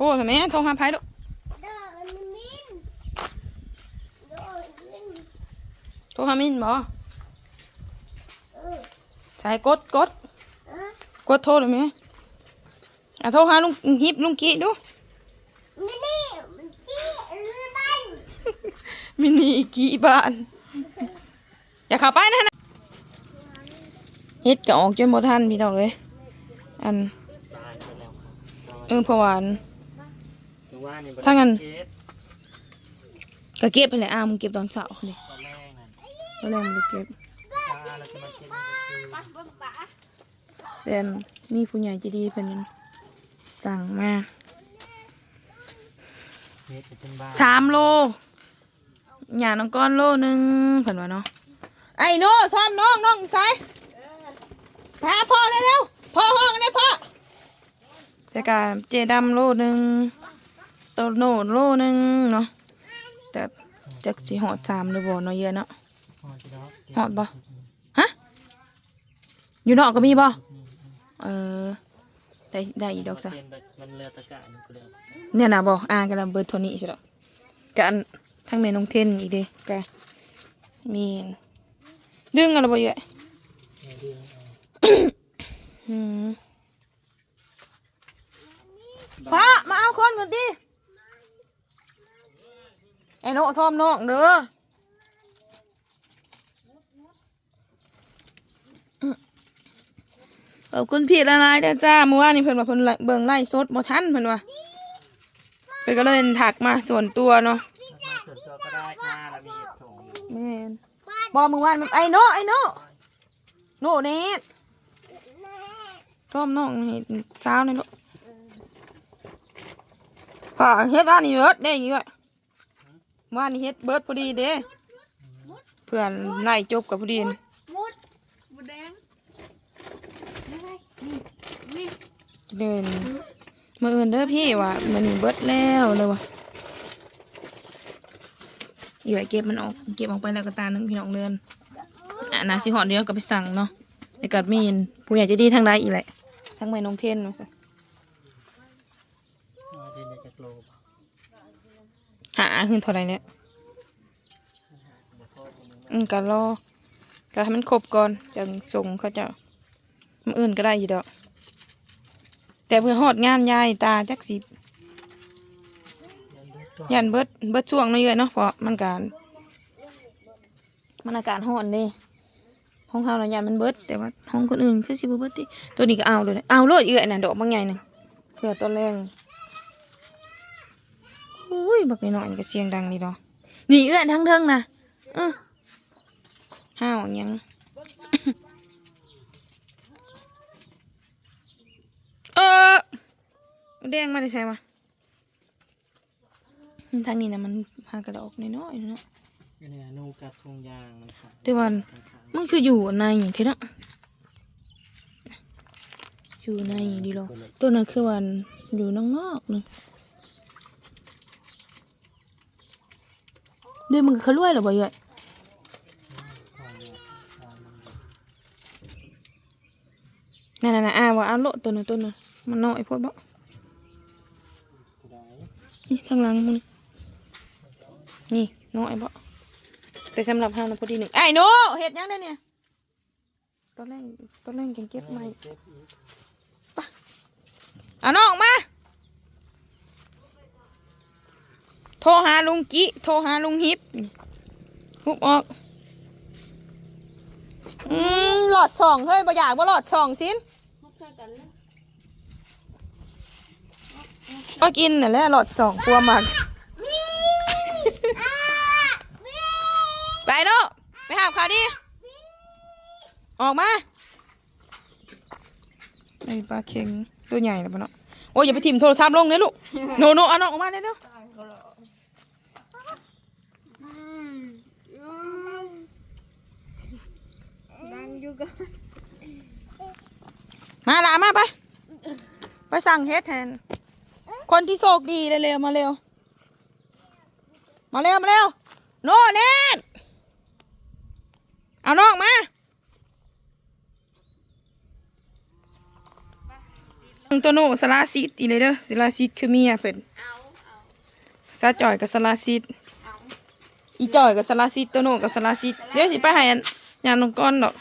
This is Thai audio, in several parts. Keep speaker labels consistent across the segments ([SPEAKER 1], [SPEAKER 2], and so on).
[SPEAKER 1] รทำไมโทรหาไพ่ลูก
[SPEAKER 2] เดินมินเดินมิน
[SPEAKER 1] โทรหามินบ่
[SPEAKER 2] เออ
[SPEAKER 1] ใช่กดกด
[SPEAKER 2] เออก
[SPEAKER 1] ดโทรเลยไหมอะโทรหาลุงฮิปลุงกี้ดู
[SPEAKER 2] มินี่มันจี้หรือบ้าน
[SPEAKER 1] มินี่กี่บ้านอย่าเข้าไปนะนะเฮ็ดก็ออกจนบ่ทันพี่น้องเอ้ยอัน
[SPEAKER 3] ตายไปแล้วครับ
[SPEAKER 1] เออเพราะว่าอัน
[SPEAKER 3] หรือ ว่านี่บ่ได้
[SPEAKER 1] ถ้างั้น
[SPEAKER 3] เก็บ
[SPEAKER 1] ก็เก็บไปเลยอ้าวมึงเก็บตอนเช้าเลย
[SPEAKER 3] ตอนแรกนั่น
[SPEAKER 1] ตอนแรกมึงเก็บ
[SPEAKER 3] ตาเราจะมาเก็บนี่ก็คือ
[SPEAKER 2] มาเบิ่งป่า
[SPEAKER 1] แต่อันมีผู้ใหญ่ใจดีเพิ่นสั่งมา
[SPEAKER 3] เฮ็ดเป็นบ้าน
[SPEAKER 1] สามโลหยาน้องก้อนโลหนึงเพิ่นว่าเนาะไอ้โน่ซ้อมน้องน้องสายพาพ่อเร็วๆพ่อห้องได้พ่อแต่การเจดำโลหนึง โตโน่โลหนึงเนาะแต่จักสิหอดสามหรือบ่เนาะเยอะเนาะ
[SPEAKER 3] หอดดอกเก็บ
[SPEAKER 1] หอดบ่ฮะอยู่นอกก็มีบ่เออได้ได้อีกดอกซะ
[SPEAKER 3] เป็นแบบมันเรือตะกะนี่ก็เลย
[SPEAKER 1] เนี่ยนะบอกอ่านกันแล้วเบิดโทานี้ใช่หรอกันทั้งแม่น้องเทนอีกเด้กะมีนดึงอะไรบ่เยอะ
[SPEAKER 3] เอาเรื่องเอา
[SPEAKER 1] อืมพระมาเอาคนก่อนดิ ไอ้โนซ้อมน้องเด้อขอบคุณพี่ละลายเด้อจ้าเมื่อวานนี้เพิ่นว่าเพิ่นเบิ่งไล่สดบ่ทันเพิ่นว่าเพิ่นก็เลยถักมาส่วนตัวเนาะ
[SPEAKER 3] ส่วนตัวก็ได้ค่ะเรามีเห็ดส่ง
[SPEAKER 1] แม่นบอมือวานไอ้โนไอ้โนโนเนตต้มน้องเห็ดเช้านี่ลูกป่าเฮ็ดอันนี้เบิดได้ยี่วะ ว่านนี่เฮ็ดเบิดพอดีเด้เพื่อนไล่จบกับพอดีน่ะ
[SPEAKER 2] มุดบุแดงนี่ไงนี่นี่
[SPEAKER 1] เดินมืออื่นเด้อพี่ว่ะมันเบิดแล้วเลยวะเหยื่อเก็บมันออกเก็บออกไปแล้วก็ตาหนึงพี่น้องเดินอะนาสิหอดเดียวก็ไปสั่งเนาะแล้วก็มีผู้ใหญ่ใจะดีทางใดอีกแหละทั้งแม่น้องเทนเนาะ
[SPEAKER 3] เอาเดินจากโลบ
[SPEAKER 1] หาขึ้นเท่าไรเนี่ยอืมก็รอก็ให้มันครบก่อนจังส่งเขาจะมันอื่นก็ได้อยู่ดอก แต่เพื่อหอดงานยายตาจักสิยันเบิดเบิดช่วงเนาะเยอะเนาะเพราะมันการมันอาการ้อนเด้ห้องเฮาเราะยานมันเบิด แต่ว่าห้องคนอื่นคือสิบเบิดติตัวนี้ก็เอาเลยเอาโลดเยอะน่ะดอกบางใหญ่น่ะเพื่อต้นแรง อุ้ยบักน้อยๆนี่ก็เสียงดังดีดอกนี่เอื้อนทั้งเทิงนะเออห้าวหยัง เออแดงมาได้ใช่ปะทางนี้นะมันหากระดอกน้อยๆเนาะ
[SPEAKER 3] ก็เนี่ยนูกัดทงยางมันค่ะ
[SPEAKER 1] แต่วันมันคืออยู่ในเท่เนาะอยู่ในดีหรอตัวนั้นคือวันอยู่นอกนอกๆนึง เดี๋ยวมึงเขารวยหรอบ่เยอะนั่นน่ะอ่าว่าเอาโลตัวนึงตัวนึงมันน้อยพดบ่นี่ข้างหลังมึงนี่น้อยบ่แต่สำหรับเฮานะพอดีหนึ่งไอ้โนเฮ็ดยังได้เนี่ยตอนแรกตอนแรกยังเก็บไม่
[SPEAKER 3] เก็บอีก
[SPEAKER 1] เอาน้องมา โท รหาลุงกิโทรหาลุงฮิปฮุบออกอืมหลอดสองเฮ้ยบ่อยากบ่หลอดสองสิน
[SPEAKER 2] มุดใส่กันเลย
[SPEAKER 1] ก็กินน่ะแหละหลอดสองกลัวมันไปเนาะไปหาเขาดิออกมาไอ้ปลาเค็งตัวใหญ่นะปะเนาะโอ้ยอย่าไปถิ่มโทรศัพท์ลงเลยลูกโนโนเอาน้องออกมาเร็ว
[SPEAKER 2] นั่งอยู่กัน
[SPEAKER 1] ๆมาลามาไป ไปสั่งเฮ็ดแทน คนที่โชคดีเร็วๆมาเร็ว มาเร็ว มาเร็ว โน่เน็ตเอาน้องมา
[SPEAKER 2] ติดร
[SPEAKER 1] ตัวโนสลาซิดอีเลยเด้อสลาซิดคือเมียเพิ่น
[SPEAKER 2] เอาเอา
[SPEAKER 1] ซาจอยกับสลาซิด
[SPEAKER 2] เอี
[SPEAKER 1] จอยกับสลาซิตัวโนกับสลาซิดเดี๋ยวสิไปให้ยานลงก้อนดอก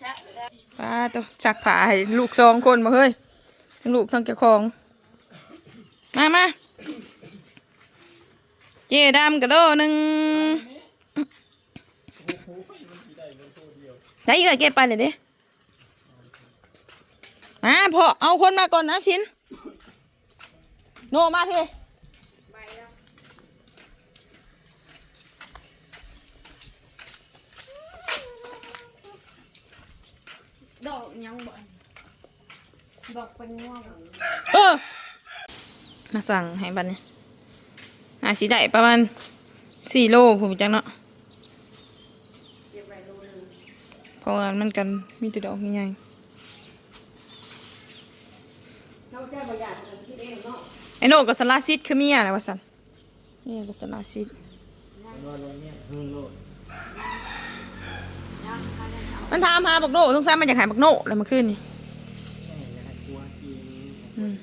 [SPEAKER 2] ชะ
[SPEAKER 1] ป้าตัวจักผาให้ลูกสองคนมาเฮ้ยทั้งลูกทั้งเจ้าของมามาเจดำกระโดดหนึ่งได้อีกเลยเก็บไปเลยด้มาพอเอาคนมาก่อนนะสินโนมาพี่
[SPEAKER 2] ใบแล้ว ดอกยังบ่ดอกเป็นง่วง
[SPEAKER 1] เออ มาสั่งให้บันนี้หาสีได้ประมาณสี่โลผมจังเนาะ
[SPEAKER 2] เก็บไว้โลนึง
[SPEAKER 1] เพราะว่ามันกันมีแต่ดอกใหญ่
[SPEAKER 2] เขาจะประหยัดเงินที่เองเนาะ
[SPEAKER 1] ๆไอโนกับสลาซิดคือเมียอะไรวะสันนี่กับสลาซิด
[SPEAKER 3] ว่าลงเนี่ยฮืนโลด
[SPEAKER 2] ยังเขาจะเอา
[SPEAKER 1] มันถามหาบักโนสงสัยมันอยากหายบักโนแล้วมาขึ้นนี่
[SPEAKER 3] แม่อยากให้กลัวกิน
[SPEAKER 1] อืม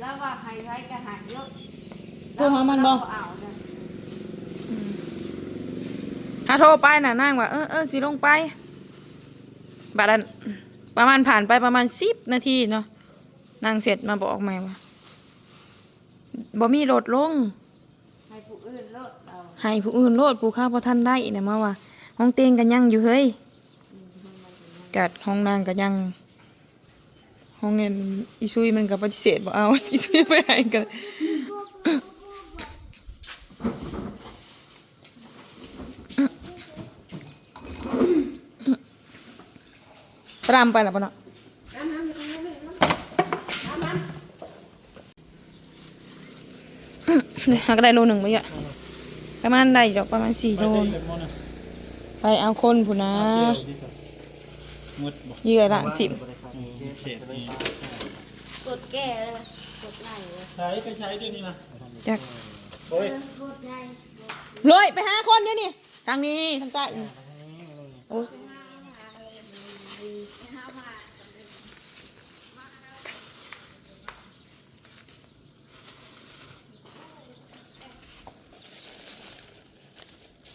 [SPEAKER 2] แล้วว่าใครใช้กระหันเยอะ
[SPEAKER 1] โทรหามันบ่
[SPEAKER 2] เอาเนี่ย
[SPEAKER 1] ถ้าโทรไปน่ะนั่งว่าเออเออสิลงไปบัดนั้นประมาณผ่านไปประมาณสิบนาทีเนาะนั่งเสร็จมาบอกแม่ว่าบ่มีรถลง
[SPEAKER 2] ให้ผู้อื่นเลิกเอา
[SPEAKER 1] ให้ผู้อื่นโลดผู้ข้าพอท่านได้เนี่ยมาว่าห้องเตียงกันยังอยู่เฮ้ย กัดห้องนางกันยัง ห้องเงินอีซุยมันก็ปฏิเสธบอกเอาอีซุยไปให้กันตรามไปแล้วปะเนาะเนี่ยหาก็ได้โลหนึ่งไปอะประมาณได้ดอกประมาณสี่โล ไปเอาคนผู้นะ
[SPEAKER 3] มดบอก
[SPEAKER 1] เหยื่อละทิม
[SPEAKER 3] เศษนี่
[SPEAKER 2] กดแก้เลยกดไหนเลย
[SPEAKER 3] ใช้ไปใช้ด้วยนี่นะ
[SPEAKER 1] จัก
[SPEAKER 3] โอ้ย
[SPEAKER 2] กดไหน
[SPEAKER 1] เลยไปหาคนเดี๋ยวนี้ทางนี้ทางใต้นี่โอ้ย
[SPEAKER 2] ห้ามา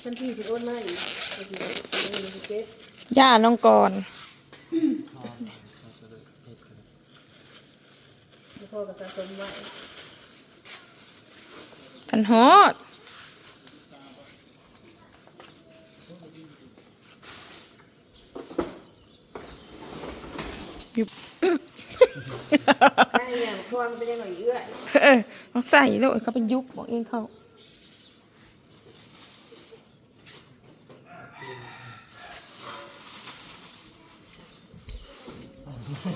[SPEAKER 4] ทันทีที่โอนมาอีกทันทีที่โอนมาเก็บ
[SPEAKER 1] ย่าน้องกร
[SPEAKER 4] แล้ว พ่อก็สะสมไว้
[SPEAKER 1] กันฮอดอยู่
[SPEAKER 4] ได้อย่างพวมันเป็นยังไงเอื้อย
[SPEAKER 1] เออเอาใส่แล้วเขาเป็นยุบบอกเองเขา
[SPEAKER 3] ตา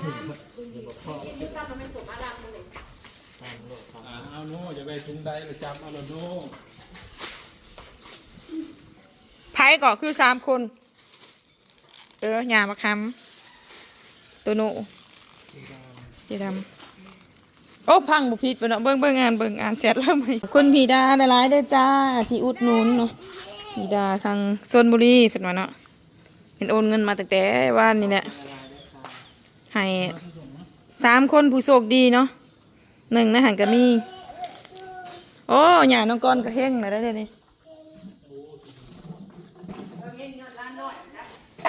[SPEAKER 3] มโลดตาม
[SPEAKER 5] อ่าเอาโน่อย่าไปทุ่งใดหรือจับเอาละโน่
[SPEAKER 1] ไพ่ก็คือสามคน เออหยามาคำตัวโนเจดำโอ้พังบุพิษไปเนาะเบิ่งเบิ่งงานเบิ่งงานเสร็จแล้วไหมคุณพีดาได้ร้ายได้จ้าที่อุดหนุนเนาะพีดาทางชนบุรีเพิ่นว่าเนาะเป็นโอนเงินมาตั้งแต่ว่านนี่แหละ ให้สามคนผู้โชคดีเนาะหนึ่งในหันก็มี โอ้หยาน้องกรก็เฮงเลยได้เลยนี่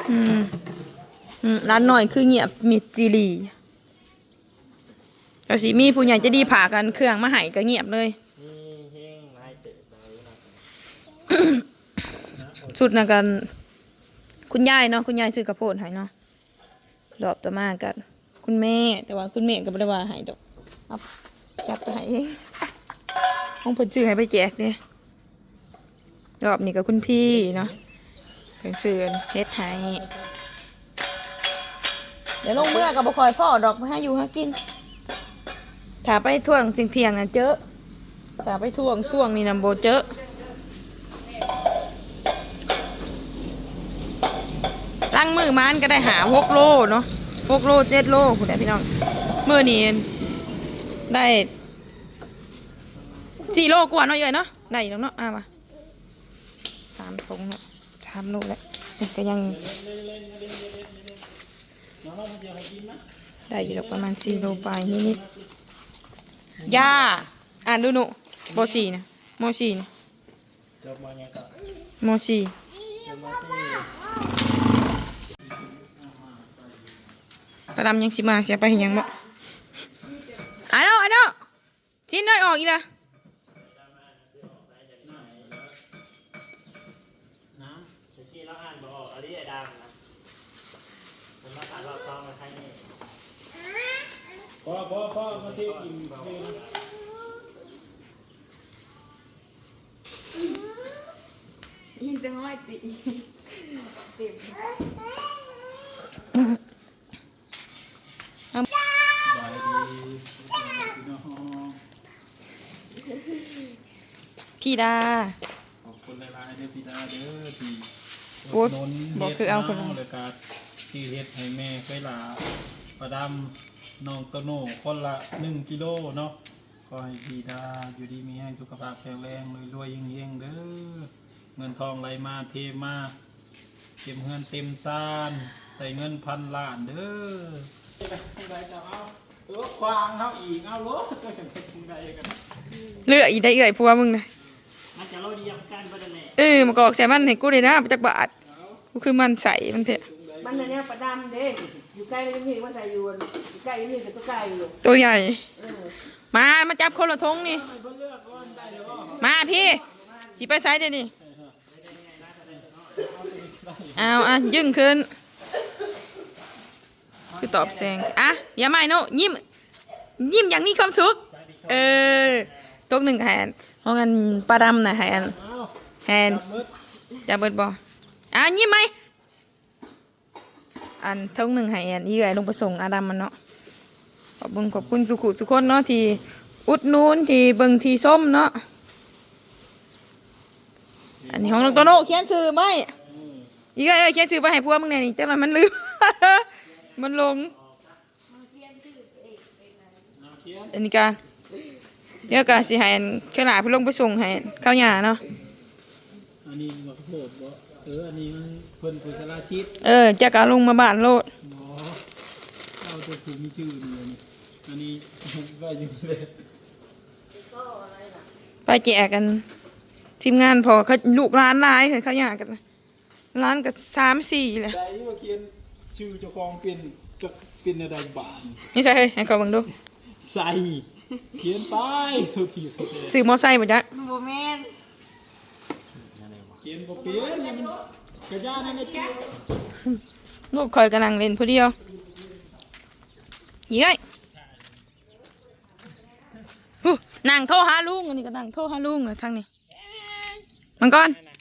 [SPEAKER 1] อืมอืมร้านหน่อยคือเงียบมิดจีรีเราสิมีผู้ใหญ่จะดีผ่ากันเครื่องมาให้ก็เงียบเลย
[SPEAKER 3] นี่เฮงนายเตะไปนะ
[SPEAKER 1] สุดนะกัน คุณยายเนาะคุณยายซื้อกระโพดให้เนาะ รอบต่อมากันคุณแม่แต่ว่าคุณแม่ก็ไม่ได้ว่าให้ดอกเอาจับไปให้เองห้องเพิ่นซื้อให้ไปแจกเด้รอบนี้กับคุณพี่เนาะเพิ่นซื้อเฮ็ดให้เดี๋ยวลงเมื่อกับบ่คอยพ่อดอกมาให้อยู่หากินถ้าไปท่วงสิ่งเทียงนะเจอถ้าไปท่วงช่วงนี้น่ะบ่เจอ ตั้งมือมันก็ได้หาหกโลเนาะหกโลเจ็ดโลคุณพี่น้องมือนี้ได้สี่โลกว่าเนาะเยอะเนาะได้อยู่แล้วเนาะอะมาสามทงเนาะสามโลแล้วก็ยังได้อยู่ประมาณ4โลปลายนิดๆย่าอ่านดูหนูบสี่นะมสี่นะ
[SPEAKER 3] จบมายังก็
[SPEAKER 1] มสี่
[SPEAKER 3] จบมาที่
[SPEAKER 1] ประดำยังสิมาเสียไปเห็นยังบ่อ่านเอาอ่านเอาชิ้นน้อยออกอีกละ
[SPEAKER 3] น้ำตะกี้เราอ่านบออกอันนี้ไอ้ดำนะมันมาอ่านรอบสองมาใครนี่
[SPEAKER 5] พ่อพ่อพ่อมาเที่ยวกินเอง
[SPEAKER 2] ยินแต่ห้อยติเต็ม
[SPEAKER 5] พี่
[SPEAKER 1] ดา
[SPEAKER 5] ขอบคุณหลายๆเด้อพี่ดาเด้อที่
[SPEAKER 1] โอ๊ย
[SPEAKER 5] ดหนุน
[SPEAKER 1] บอกคือเอาคน
[SPEAKER 5] ฮ็ดแล้วก็ที่เฮ็ดให้แม่เคยลาประดำน้องโตโน่คนละหนึ่งกิโลเนาะขอให้พี่ดาอยู่ดีมีให้สุขภาพแข็งแรงรวยๆเฮงๆเด้อเงินทองไหลมาเทมาเต็มเงินเต็มซานได้เงินพันล้านเด้อไปจะเอาเออควางเฮาอีกเอาโลก็จะไปถึงใดกัน
[SPEAKER 1] เลือกอีได้เอื่อยพัวมึงนะ
[SPEAKER 3] มันจะเราดียำกันประเด็นแหละ
[SPEAKER 1] เออมากอกใส่มันให้กูเลยนะไปจักบาทกูคือมันใส่มันเถอะ
[SPEAKER 4] มันอันเนี้ยประดำเด้อยู่ใกล้ยังมีว่าใส่อยู่อยู่ใกล้ยังมีแต่ตัวไก่อยู่
[SPEAKER 1] ตัวใหญ่
[SPEAKER 4] เออ
[SPEAKER 1] มามาจับคนละทงนี่ มาพี่สิไปใส่เดี๋ยวนี้เอาอะยึ่งขึ้น คือตอบแซงอะอย่าไม่โนยิ้มยิ้มอย่างมีความสุขเออตกหนึ่งแหน เพราะงั้นปลาดำนะแหนแหนจะเบิดบออะยิ้มไหมอันทงหนึ่งแหนอีกไอลงประสงค์อาดำมันเนาะขอบคุณขอบคุณสุขุสุขคนเนาะที่อุดนู้นที่เบิงที่ส้มเนาะอันนี้ของน้องโตโน่เขียนชื่อไว้อีกไอเอ้ยเขียนชื่อไปให้พวกมึงแน่นี่จังหวะมันลืมมันลงอันนี้การ ดี๋ยวการสิให้อันขนาดเพิ่นลงไปส่งให้ข้าวหยาเนาะ
[SPEAKER 5] อันนี้มาโหดบ่เอออันนี้มันเพิ่นกุศลาชิต
[SPEAKER 1] เออจะการลงมาบ้านโลด
[SPEAKER 5] บ่เอาตัวผู้มีชื่อนี่อันนี้อันนี้ก็อยู่นี่เลย
[SPEAKER 1] ไปแจกกัน ทีมงานพอเขาลูกร้านหลายเขาข้าวหยากันร้านกับสามสี่เลย
[SPEAKER 5] ใจว่าเขียนชื่อเจ้าของเป็นจะเป็นอะไรบาท
[SPEAKER 1] นี่ใช่เฮ้ยให้เขาเบังดู
[SPEAKER 5] ใส่ เขียนไปทุกทีทุกที
[SPEAKER 1] ซื้อมอไซค์มาจ้ะ
[SPEAKER 2] โมเมน
[SPEAKER 5] เขียนบ่เปลี่ยนนี่มันกระยานั่นนะจ๊ะ
[SPEAKER 1] ลูกคอยกำลังเล่นผู้เดียวยี่ไงอู้นั่งโทรหาลุงอันนี้ก็นั่งโทรหาลุงเลยทางนี้มังกร
[SPEAKER 3] ไหน